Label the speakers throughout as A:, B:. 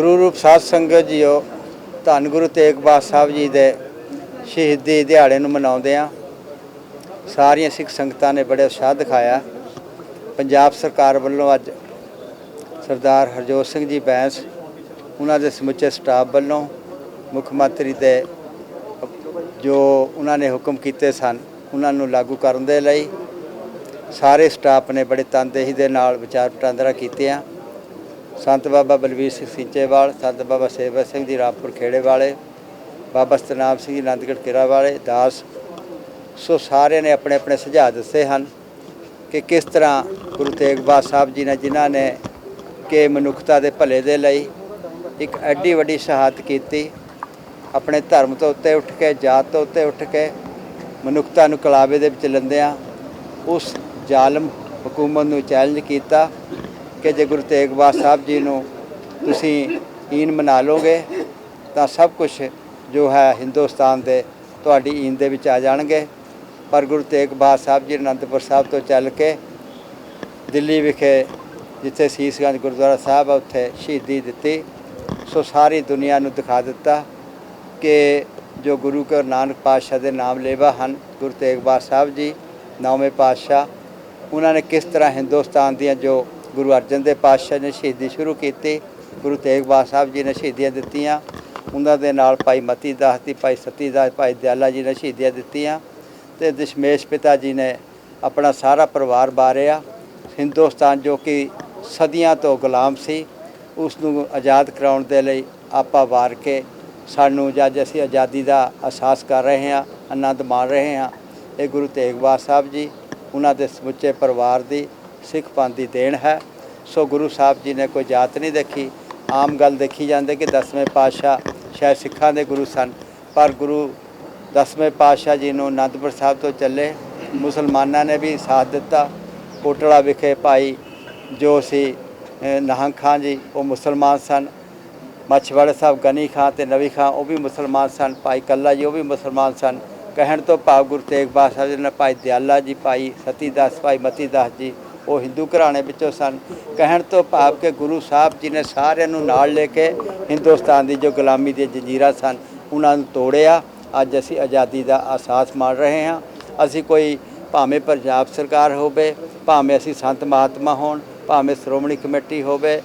A: ਗੁਰੂ ਰੂਪ ਸਾਧ ਸੰਗਤ ਜੀਓ, ਧੰਨ ਗੁਰੂ ਤੇਗ ਬਹਾਦਰ ਸਾਹਿਬ ਜੀ ਦੇ ਸ਼ਹੀਦੀ ਦਿਹਾੜੇ ਨੂੰ ਮਨਾਉਂਦੇ ਆ ਸਾਰੀਆਂ ਸਿੱਖ ਸੰਗਤਾਂ ਨੇ ਬੜੇ ਉਤਸ਼ਾਹ ਦਿਖਾਇਆ। ਪੰਜਾਬ ਸਰਕਾਰ ਵੱਲੋਂ ਅੱਜ ਸਰਦਾਰ ਹਰਜੋਤ ਸਿੰਘ ਜੀ ਬੈਂਸ, ਉਹਨਾਂ ਦੇ ਸਮੁੱਚੇ ਸਟਾਫ ਵੱਲੋਂ ਮੁੱਖ ਮੰਤਰੀ ਦੇ ਜੋ ਉਹਨਾਂ ਨੇ ਹੁਕਮ ਕੀਤੇ ਸਨ, ਉਹਨਾਂ ਨੂੰ ਲਾਗੂ ਕਰਨ ਦੇ ਲਈ ਸਾਰੇ ਸਟਾਫ ਨੇ ਬੜੇ ਤਨਦੇਹੀ ਦੇ ਨਾਲ ਵਿਚਾਰ ਵਟਾਂਦਰਾ ਕੀਤੀਆਂ। ਸੰਤ ਬਾਬਾ ਬਲਵੀਰ ਸਿੰਘ ਸਿੰਚੇਵਾਲ, ਸੰਤ ਬਾਬਾ ਸੇਵਾ ਸਿੰਘ ਜੀ ਰਾਮਪੁਰ ਖੇੜੇ ਵਾਲੇ, ਬਾਬਾ ਸਤਨਾਮ ਸਿੰਘ ਜੀ ਆਨੰਦਗੜ੍ਹ ਕਿਰਾ ਵਾਲੇ, ਦਾਸ। ਸੋ ਸਾਰਿਆਂ ਨੇ ਆਪਣੇ ਆਪਣੇ ਸੁਝਾਅ ਦਿੱਤੇ ਹਨ ਕਿ ਕਿਸ ਤਰ੍ਹਾਂ ਗੁਰੂ ਤੇਗ ਬਹਾਦਰ ਸਾਹਿਬ ਜੀ ਨੇ, ਜਿਨ੍ਹਾਂ ਨੇ ਕਿ ਮਨੁੱਖਤਾ ਦੇ ਭਲੇ ਦੇ ਲਈ ਇੱਕ ਐਡੀ ਵੱਡੀ ਸ਼ਹਾਦਤ ਕੀਤੀ, ਆਪਣੇ ਧਰਮ ਤੋਂ ਉੱਤੇ ਉੱਠ ਕੇ, ਜਾਤ ਤੋਂ ਉੱਤੇ ਉੱਠ ਕੇ ਮਨੁੱਖਤਾ ਨੂੰ ਕਲਾਵੇ ਦੇ ਵਿੱਚ ਲੰਦਿਆਂ ਉਸ ਜ਼ਾਲਮ ਹਕੂਮਤ ਨੂੰ ਚੈਲੰਜ ਕੀਤਾ। ਕਿ ਜੇ ਗੁਰੂ ਤੇਗ ਬਹਾਦਰ ਸਾਹਿਬ ਜੀ ਨੂੰ ਤੁਸੀਂ ਈਨ ਮਨਾ ਲੋਗੇ ਤਾਂ ਸਭ ਕੁਝ ਜੋ ਹੈ ਹਿੰਦੁਸਤਾਨ ਦੇ ਤੁਹਾਡੀ ਈਨ ਦੇ ਵਿੱਚ ਆ ਜਾਣਗੇ। ਪਰ ਗੁਰੂ ਤੇਗ ਬਹਾਦਰ ਸਾਹਿਬ ਜੀ ਅਨੰਦਪੁਰ ਸਾਹਿਬ ਤੋਂ ਚੱਲ ਕੇ ਦਿੱਲੀ ਵਿਖੇ, ਜਿੱਥੇ ਸੀਸਗੰਜ ਗੁਰਦੁਆਰਾ ਸਾਹਿਬ ਆ, ਉੱਥੇ ਸ਼ਹੀਦੀ ਦਿੱਤੀ। ਸੋ ਸਾਰੀ ਦੁਨੀਆ ਨੂੰ ਦਿਖਾ ਦਿੱਤਾ ਕਿ ਜੋ ਗੁਰੂ ਕਾ ਨਾਨਕ ਪਾਤਸ਼ਾਹ ਦੇ ਨਾਮ ਲੇਵਾ ਹਨ, ਗੁਰੂ ਤੇਗ ਬਹਾਦਰ ਸਾਹਿਬ ਜੀ, ਨੌਵੇਂ ਪਾਤਸ਼ਾਹ, ਉਹਨਾਂ ਨੇ ਕਿਸ ਤਰ੍ਹਾਂ ਹਿੰਦੁਸਤਾਨ ਦੀਆਂ ਜੋ ਗੁਰੂ ਅਰਜਨ ਦੇਵ ਪਾਤਸ਼ਾਹ ਨੇ ਸ਼ਹੀਦੀ ਸ਼ੁਰੂ ਕੀਤੀ, ਗੁਰੂ ਤੇਗ ਬਹਾਦਰ ਸਾਹਿਬ ਜੀ ਨੇ ਸ਼ਹੀਦੀਆਂ ਦਿੱਤੀਆਂ, ਉਹਨਾਂ ਦੇ ਨਾਲ ਭਾਈ ਮਤੀ ਦਾਸ ਦੀ, ਭਾਈ ਸਤੀ ਦਾਸ ਭਾਈ ਦਿਆਲਾ ਜੀ ਨੇ ਸ਼ਹੀਦੀਆਂ ਦਿੱਤੀਆਂ ਤੇ ਦਸ਼ਮੇਸ਼ ਪਿਤਾ ਜੀ ਨੇ ਆਪਣਾ ਸਾਰਾ ਪਰਿਵਾਰ ਬਾਰਿਆ ਹਿੰਦੁਸਤਾਨ ਜੋ ਕਿ ਸਦੀਆਂ ਤੋਂ ਗੁਲਾਮ ਸੀ ਉਸ ਨੂੰ ਆਜ਼ਾਦ ਕਰਾਉਣ ਦੇ ਲਈ ਆਪਾਂ ਵਾਰ ਕੇ ਸਾਨੂੰ ਜਦ ਅਸੀਂ ਆਜ਼ਾਦੀ ਦਾ ਅਹਿਸਾਸ ਕਰ ਰਹੇ ਹਾਂ, ਆਨੰਦ ਮਾਣ ਰਹੇ ਹਾਂ, ਇਹ ਗੁਰੂ ਤੇਗ ਬਹਾਦਰ ਸਾਹਿਬ ਜੀ, ਉਹਨਾਂ ਦੇ ਸਮੁੱਚੇ ਪਰਿਵਾਰ ਦੀ ਸਿੱਖ ਪੰਥ ਦੀ ਦੇਣ ਹੈ। ਸੋ ਗੁਰੂ ਸਾਹਿਬ ਜੀ ਨੇ ਕੋਈ ਜਾਤ ਨਹੀਂ ਦੇਖੀ। ਆਮ ਗੱਲ ਦੇਖੀ ਜਾਂਦੀ ਕਿ ਦਸਵੇਂ ਪਾਤਸ਼ਾਹ ਸ਼ਾਇਦ ਸਿੱਖਾਂ ਦੇ ਗੁਰੂ ਸਨ। ਪਰ ਗੁਰੂ ਦਸਵੇਂ ਪਾਤਸ਼ਾਹ ਜੀ ਨੂੰ ਅਨੰਦਪੁਰ ਸਾਹਿਬ ਤੋਂ ਚੱਲੇ। ਮੁਸਲਮਾਨਾਂ ਨੇ ਵੀ ਸਾਥ ਦਿੱਤਾ। ਕੋਟਲਾ ਵਿਖੇ ਭਾਈ ਜੋ ਸੀ ਨਹੰਗ ਨਾਹੰਗ ਖਾਨ ਜੀ, ਉਹ ਮੁਸਲਮਾਨ ਸਨ। ਮੱਛਵਾੜਾ ਸਾਹਿਬ ਗਨੀ ਖਾਂ ਤੇ ਨਵੀ ਖਾਂ ਉਹ ਵੀ ਮੁਸਲਮਾਨ ਸਨ। ਭਾਈ ਕੱਲਾ ਜੀ, ਉਹ ਵੀ ਮੁਸਲਮਾਨ ਸਨ। ਕਹਿਣ ਤੋਂ ਭਾਵ ਗੁਰੂ ਤੇਗ ਬਹਾਦਰ ਸਾਹਿਬ ਜੀ ਨੇ ਭਾਈ ਦਿਆਲਾ ਜੀ, ਭਾਈ ਸਤੀਦਾਸ, ਭਾਈ ਮਤੀਦਾਸ ਜੀ ਉਹ ਹਿੰਦੂ ਘਰਾਣੇ ਵਿੱਚੋਂ ਸਨ। ਕਹਿਣ ਤੋਂ ਭਾਵ ਕਿ ਗੁਰੂ ਸਾਹਿਬ ਜੀ ਨੇ ਸਾਰਿਆਂ ਨੂੰ ਨਾਲ ਲੈ ਕੇ ਹਿੰਦੁਸਤਾਨ ਦੀ ਜੋ ਗੁਲਾਮੀ ਦੀਆਂ ਜੰਜੀਰਾਂ ਸਨ, ਉਹਨਾਂ ਨੂੰ ਤੋੜਿਆ। ਅੱਜ ਅਸੀਂ ਆਜ਼ਾਦੀ ਦਾ ਅਹਿਸਾਸ ਮਾਣ ਰਹੇ ਹਾਂ। ਅਸੀਂ ਕੋਈ ਭਾਵੇਂ ਪੰਜਾਬ ਸਰਕਾਰ ਹੋਵੇ, ਭਾਵੇਂ ਅਸੀਂ ਸੰਤ ਮਹਾਤਮਾ ਹੋਣ, ਭਾਵੇਂ ਸ਼੍ਰੋਮਣੀ ਕਮੇਟੀ ਹੋਵੇ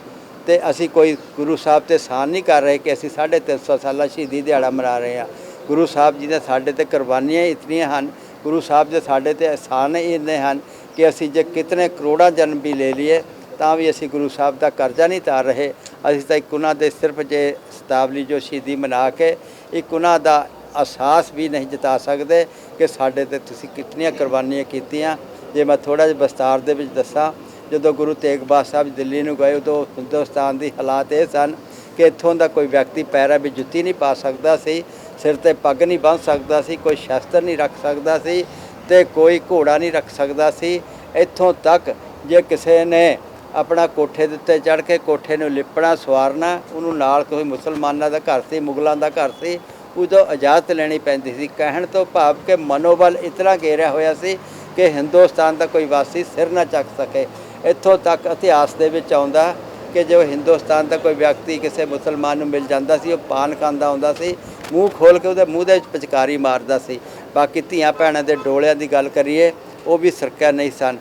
A: ਤੇ ਅਸੀਂ ਕੋਈ ਗੁਰੂ ਸਾਹਿਬ ਤੇ ਸਾਨ ਨਹੀਂ ਕਰ ਰਹੇ ਕਿ ਅਸੀਂ 350 ਸਾਲਾ ਸ਼ਹੀਦੀ ਦਿਹਾੜਾ ਮਨਾ ਰਹੇ ਹਾਂ। ਗੁਰੂ ਸਾਹਿਬ ਜੀ ਨੇ ਸਾਡੇ ਤੇ ਕੁਰਬਾਨੀਆਂ ਹੀ ਇਤਨੀਆਂ ਹਨ। ਗੁਰੂ ਸਾਹਿਬ ਦੇ ਸਾਡੇ ਤੇ ਅਹਿਸਾਨ ਹੀ ਇੰਨੇ ਹਨ ਕਿ ਅਸੀਂ ਜੇ ਕਿਤਨੇ ਕਰੋੜਾਂ ਜਨਮ ਵੀ ਲੈ ਲਈਏ, ਤਾਂ ਵੀ ਅਸੀਂ ਗੁਰੂ ਸਾਹਿਬ ਦਾ ਕਰਜ਼ਾ ਨਹੀਂ ਤਾਰ ਰਹੇ। ਅਸੀਂ ਤਾਂ ਇੱਕ ਉਹਨਾਂ ਦੇ ਸਿਰਫ ਜੇ ਸਤਾਵਲੀ ਜੋ ਸ਼ਹੀਦੀ ਮਨਾ ਕੇ ਇੱਕ ਉਹਨਾਂ ਦਾ ਅਹਿਸਾਸ ਵੀ ਨਹੀਂ ਜਤਾ ਸਕਦੇ ਕਿ ਸਾਡੇ ਤੇ ਤੁਸੀਂ ਕਿਤਨੀਆਂ ਕੁਰਬਾਨੀਆਂ ਕੀਤੀਆਂ। ਜੇ ਮੈਂ ਥੋੜਾ ਜਿਹਾ ਵਿਸਤਾਰ ਦੇ ਵਿੱਚ ਦੱਸਾਂ, ਜਦੋਂ ਗੁਰੂ ਤੇਗ ਬਹਾਦਰ ਸਾਹਿਬ ਦਿੱਲੀ ਨੂੰ ਗਏ, ਉਦੋਂ ਹਿੰਦੁਸਤਾਨ ਦੀ ਹਾਲਾਤ ਇਹ ਸਨ ਕਿ ਇੱਥੋਂ ਦਾ ਕੋਈ ਵਿਅਕਤੀ ਪੈਰਾਂ ਵਿੱਚ ਜੁੱਤੀ ਨਹੀਂ ਪਾ ਸਕਦਾ ਸੀ, ਸਿਰ ਤੇ ਪੱਗ ਨਹੀਂ ਬੰਨ੍ਹ ਸਕਦਾ ਸੀ, ਕੋਈ ਸ਼ਸਤਰ ਨਹੀਂ ਰੱਖ ਸਕਦਾ ਸੀ। ਤੇ ਕੋਈ ਘੋੜਾ ਨਹੀਂ ਰੱਖ ਸਕਦਾ ਸੀ। ਇੱਥੋਂ ਤੱਕ ਜੇ ਕਿਸੇ ਨੇ ਆਪਣਾ ਕੋਠੇ ਦੇ ਉੱਤੇ ਚੜ੍ਹ ਕੇ ਕੋਠੇ ਨੂੰ ਲਿਪਣਾ, ਸਵਾਰਨਾ, ਉਹਨੂੰ ਨਾਲ ਕੋਈ ਮੁਸਲਮਾਨਾਂ ਦਾ ਘਰ ਸੀ, ਮੁਗਲਾਂ ਦਾ ਘਰ ਸੀ, ਉਦੋਂ ਇਜਾਜ਼ਤ ਲੈਣੀ ਪੈਂਦੀ ਸੀ। ਕਹਿਣ ਤੋਂ ਭਾਵ ਕਿ ਮਨੋਬਲ ਇਤਨਾ ਘੇਰਿਆ ਹੋਇਆ ਸੀ ਕਿ ਹਿੰਦੁਸਤਾਨ ਦਾ ਕੋਈ ਵਾਸੀ ਸਿਰ ਨਾ ਚੱਕ ਸਕੇ। ਇੱਥੋਂ ਤੱਕ ਇਤਿਹਾਸ ਦੇ ਵਿੱਚ ਆਉਂਦਾ ਕਿ ਜੋ ਹਿੰਦੁਸਤਾਨ ਦਾ ਕੋਈ ਵਿਅਕਤੀ ਕਿਸੇ ਮੁਸਲਮਾਨ ਨੂੰ ਮਿਲ ਜਾਂਦਾ ਸੀ, ਉਹ ਪਾਨ ਖਾਂਦਾ ਹੁੰਦਾ ਸੀ, ਮੂੰਹ ਖੋਲ ਕੇ ਉਹਦੇ ਮੂੰਹ ਦੇ ਵਿੱਚ ਪਿਚਕਾਰੀ ਮਾਰਦਾ ਸੀ। ਬਾਕੀ ਧੀਆਂ ਭੈਣਾਂ ਦੇ ਡੋਲਿਆਂ ਦੀ ਗੱਲ ਕਰੀਏ, ਉਹ ਵੀ ਸਰਕਾ ਨਹੀਂ ਸਨ।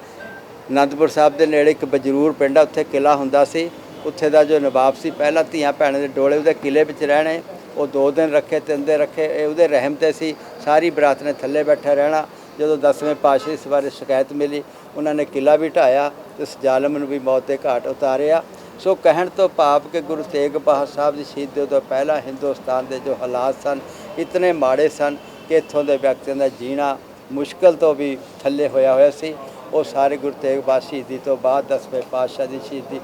A: ਅਨੰਦਪੁਰ ਸਾਹਿਬ ਦੇ ਨੇੜੇ ਇੱਕ ਬਜਰੂਰ ਪਿੰਡ ਆ, ਉੱਥੇ ਕਿਲਾ ਹੁੰਦਾ ਸੀ। ਉੱਥੇ ਦਾ ਜੋ ਨਵਾਬ ਸੀ, ਪਹਿਲਾਂ ਧੀਆਂ ਭੈਣਾਂ ਦੇ ਡੋਲੇ ਉਹਦੇ ਕਿਲੇ ਵਿੱਚ ਰਹਿਣੇ। ਉਹ ਦੋ ਦਿਨ ਰੱਖੇ, ਤਿੰਨ ਦਿਨ ਰੱਖੇ, ਇਹ ਉਹਦੇ ਰਹਿਮ ਤੇ ਸੀ। ਸਾਰੀ ਬਰਾਤ ਨੇ ਥੱਲੇ ਬੈਠਾ ਰਹਿਣਾ। ਜਦੋਂ ਦਸਵੇਂ ਪਾਤਸ਼ਾਹ ਇਸ ਬਾਰੇ ਸ਼ਿਕਾਇਤ ਮਿਲੀ, ਉਹਨਾਂ ਨੇ ਕਿਲਾ ਵੀ ਢਾਇਆ ਤੇ ਉਸ ਜ਼ਾਲਮ ਨੂੰ ਵੀ ਮੌਤ ਦੇ ਘਾਟ ਉਤਾਰਿਆ। ਸੋ ਕਹਿਣ ਤੋਂ ਭਾਵ ਕਿ ਗੁਰੂ ਤੇਗ ਬਹਾਦਰ ਸਾਹਿਬ ਦੀ ਸ਼ਹੀਦੀ ਤੋਂ ਪਹਿਲਾਂ ਹਿੰਦੁਸਤਾਨ ਦੇ ਜੋ ਹਾਲਾਤ ਸਨ, ਇਤਨੇ ਮਾੜੇ ਸਨ ਕਿ ਇੱਥੋਂ ਦੇ ਵਿਅਕਤੀਆਂ ਦਾ ਜੀਣਾ ਮੁਸ਼ਕਲ ਤੋਂ ਵੀ ਥੱਲੇ ਹੋਇਆ ਹੋਇਆ ਸੀ। ਉਹ ਸਾਰੇ ਗੁਰੂ ਤੇਗ ਬਹਾਦਰ ਸ਼ਹੀਦੀ ਤੋਂ ਬਾਅਦ, ਦਸਵੇਂ ਪਾਤਸ਼ਾਹ ਦੀ ਸ਼ਹੀਦੀ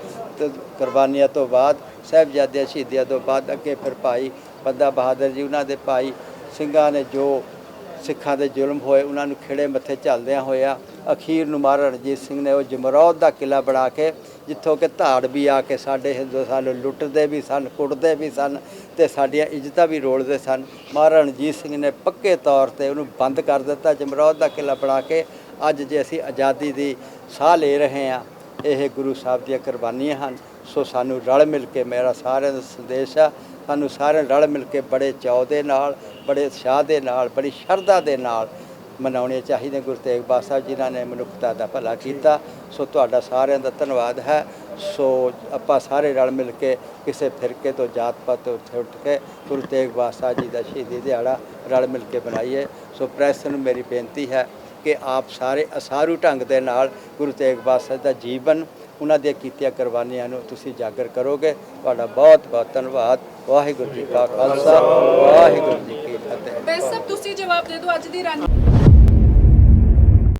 A: ਕੁਰਬਾਨੀਆਂ ਤੋਂ ਬਾਅਦ, ਸਾਹਿਬਜ਼ਾਦਿਆਂ ਸ਼ਹੀਦੀਆਂ ਤੋਂ ਬਾਅਦ ਅੱਗੇ ਫਿਰ ਭਾਈ ਬੰਦਾ ਬਹਾਦਰ ਜੀ, ਉਹਨਾਂ ਦੇ ਭਾਈ ਸਿੰਘਾਂ ਨੇ ਜੋ ਸਿੱਖਾਂ ਦੇ ਜ਼ੁਲਮ ਹੋਏ, ਉਹਨਾਂ ਨੂੰ ਖਿੜੇ ਮੱਥੇ ਝੱਲਦਿਆਂ ਹੋਇਆ ਅਖੀਰ ਨੂੰ ਮਹਾਰਾਜਾ ਰਣਜੀਤ ਸਿੰਘ ਨੇ ਉਹ ਜਮਰੌਦ ਦਾ ਕਿਲਾ ਬਣਾ ਕੇ, ਜਿੱਥੋਂ ਕਿ ਧਾੜ ਵੀ ਆ ਕੇ ਸਾਡੇ ਹਿੰਦੁਸਤਾਨ ਨੂੰ ਲੁੱਟਦੇ ਵੀ ਸਨ, ਕੁੱਟਦੇ ਵੀ ਸਨ ਤੇ ਸਾਡੀਆਂ ਇੱਜ਼ਤਾਂ ਵੀ ਰੋਲਦੇ ਸਨ। ਮਹਾਰਾਜਾ ਰਣਜੀਤ ਸਿੰਘ ਨੇ ਪੱਕੇ ਤੌਰ ਤੇ ਉਹਨੂੰ ਬੰਦ ਕਰ ਦਿੱਤਾ, ਜਮਰੌਦ ਦਾ ਕਿਲਾ ਬਣਾ ਕੇ। ਅੱਜ ਜੇ ਅਸੀਂ ਆਜ਼ਾਦੀ ਦੀ ਸਾਹ ਲੈ ਰਹੇ ਹਾਂ, ਇਹ ਗੁਰੂ ਸਾਹਿਬ ਦੀਆਂ ਕੁਰਬਾਨੀਆਂ ਹਨ। ਸੋ ਸਾਨੂੰ ਰਲ ਮਿਲ ਕੇ ਮੇਰਾ ਸਾਰਿਆਂ ਦਾ ਸੰਦੇਸ਼ ਆ, ਸਾਨੂੰ ਸਾਰਿਆਂ ਰਲ ਮਿਲ ਕੇ ਬੜੇ ਚਾਅ ਦੇ ਨਾਲ, ਬੜੇ ਉਤਸ਼ਾਹ ਦੇ ਨਾਲ, ਬੜੀ ਸ਼ਰਧਾ ਦੇ ਨਾਲ ਮਨਾਉਣੇ ਚਾਹੀਦੇ ਗੁਰੂ ਤੇਗ ਬਹਾਦਰ ਸਾਹਿਬ ਜਿਨ੍ਹਾਂ ਨੇ ਮਨੁੱਖਤਾ ਦਾ ਭਲਾ ਕੀਤਾ, ਸੋ ਤੁਹਾਡਾ ਸਾਰਿਆਂ ਦਾ ਧੰਨਵਾਦ ਹੈ। ਸੋ ਆਪਾਂ ਸਾਰੇ ਰਲ ਮਿਲ ਕੇ ਕਿਸੇ ਫਿਰਕੇ ਤੋਂ ਜਾਤ ਪਾਤ ਤੋਂ ਉੱਠ ਉੱਠ ਕੇ ਗੁਰੂ ਤੇਗ ਬਹਾਦਰ ਸਾਹਿਬ ਜੀ ਦਾ ਸ਼ਹੀਦੀ ਦਿਹਾੜਾ ਰਲ ਮਿਲ ਕੇ ਬਣਾਈਏ ਸੋ ਪ੍ਰੈਸ ਨੂੰ ਮੇਰੀ ਬੇਨਤੀ ਹੈ ਕਿ ਆਪ ਸਾਰੇ ਅਸਾਰੂ ਢੰਗ ਦੇ ਨਾਲ ਗੁਰੂ ਤੇਗ ਬਹਾਦਰ ਸਾਹਿਬ ਦਾ ਜੀਵਨ, ਉਹਨਾਂ ਦੀਆਂ ਕੀਤੀਆਂ ਕੁਰਬਾਨੀਆਂ ਨੂੰ ਤੁਸੀਂ ਜਾਗਰ ਕਰੋਗੇ। ਤੁਹਾਡਾ ਬਹੁਤ ਬਹੁਤ ਧੰਨਵਾਦ। ਵਾਹਿਗੁਰੂ ਜੀ ਕਾ ਖਾਲਸਾ, ਵਾਹਿਗੁਰੂ ਜੀ ਕੀ ਫਤਿਹ।
B: ਬੈਸ ਸਾਹਿਬ ਤੁਸੀਂ ਜਵਾਬ ਦੇ ਦਿਓ ਅੱਜ ਦੀ ਰਨ